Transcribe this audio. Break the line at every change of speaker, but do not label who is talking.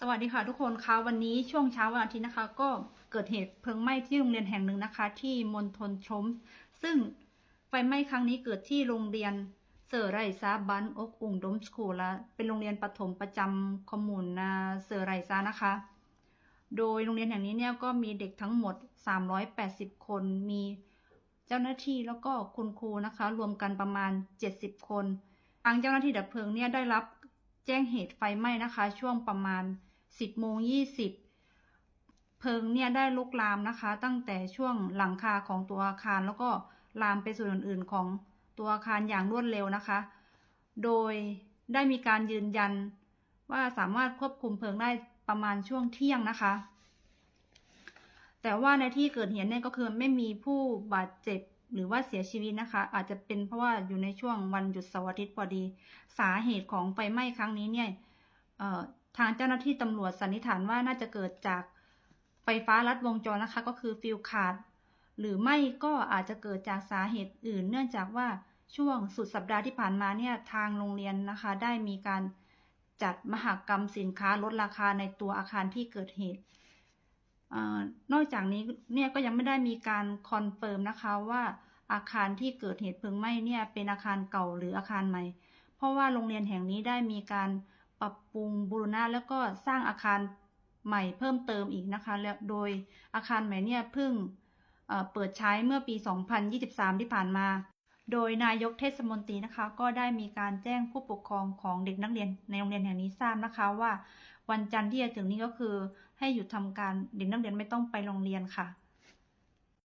สวัสดีค่ะทุกคนคะวันนี้ช่วงเช้าวันอาทิตย์นะคะ ก็เกิดเหตุเพลิงไหม้ที่โรงเรียนแห่งหนึ่งนะคะ ที่มณฑลชม ซึ่งไฟไหม้ครั้งนี้เกิดที่โรงเรียนเซอร์ไรซาบันอกอุงดมสคูลและเป็นโรงเรียนประถมประจำคอมมูนนาเซอร์ไรซานะคะ โดยโรงเรียนแห่งนี้เนี่ยก็มีเด็กทั้งหมด 380 คน มีเจ้าหน้าที่แล้วก็คุณครูนะคะ รวมกันประมาณ 70 คนทางเจ้าหน้าที่ดับเพลิงเนี่ยได้รับแจ้งเหตุไฟไหม้นะคะ ช่วงประมาณ 10โมง20 เพลิงเนี่ยได้ลุกลามนะคะ ตั้งแต่ช่วงหลังคาของตัวอาคาร แล้วก็ลามไปส่วนอื่นๆของตัวอาคารอย่างรวดเร็วนะคะ โดยได้มีการยืนยันว่าสามารถควบคุมเพลิงได้ประมาณช่วงเที่ยงนะคะ แต่ว่าในที่เกิดเหตุเนี่ยก็คือไม่มีผู้บาดเจ็บหรือว่าเสียชีวิตนะคะ อาจจะเป็นเพราะว่าอยู่ในช่วงวันหยุดเสาร์อาทิตย์พอดี สาเหตุของไฟไหม้ครั้งนี้เนี่ย ทางเจ้าหน้าที่ตำรวจสันนิษฐานว่าน่าจะเกิดจากไฟฟ้าลัดวงจรนะคะ ก็คือฟิวขาด หรือไม่ก็อาจจะเกิดจากสาเหตุอื่น เนื่องจากว่าช่วงสุดสัปดาห์ที่ผ่านมาเนี่ยทางโรงเรียนนะคะ ได้มีการจัดมหกรรมสินค้าลดราคาในตัวอาคารที่เกิดเหตุออนอกจากนี้เนี่ยก็ยังไม่ได้มีการคอนเฟิร์มนะคะว่าอาคารที่เกิดเหตุเพลิงไหม้เนี่ยเป็นอาคารเก่าหรืออาคารใหม่ เพราะว่าโรงเรียนแห่งนี้ได้มีการ ปรับปรุงบูรณะแล้วก็สร้างอาคารใหม่เพิ่มเติมอีกนะคะ แล้วโดยอาคารใหม่เนี่ยเพิ่งเอ่อเปิดใช้เมื่อปี 2023 ที่ผ่านมา โดยนายกเทศมนตรีนะคะ ก็ได้มีการแจ้งผู้ปกครองของเด็กนักเรียนในโรงเรียนแห่งนี้ทราบนะคะว่า วันจันทร์ที่จะถึงนี้ก็คือ ให้หยุดทำการเด็กนักเรียนไม่ต้องไปโรงเรียนค่ะ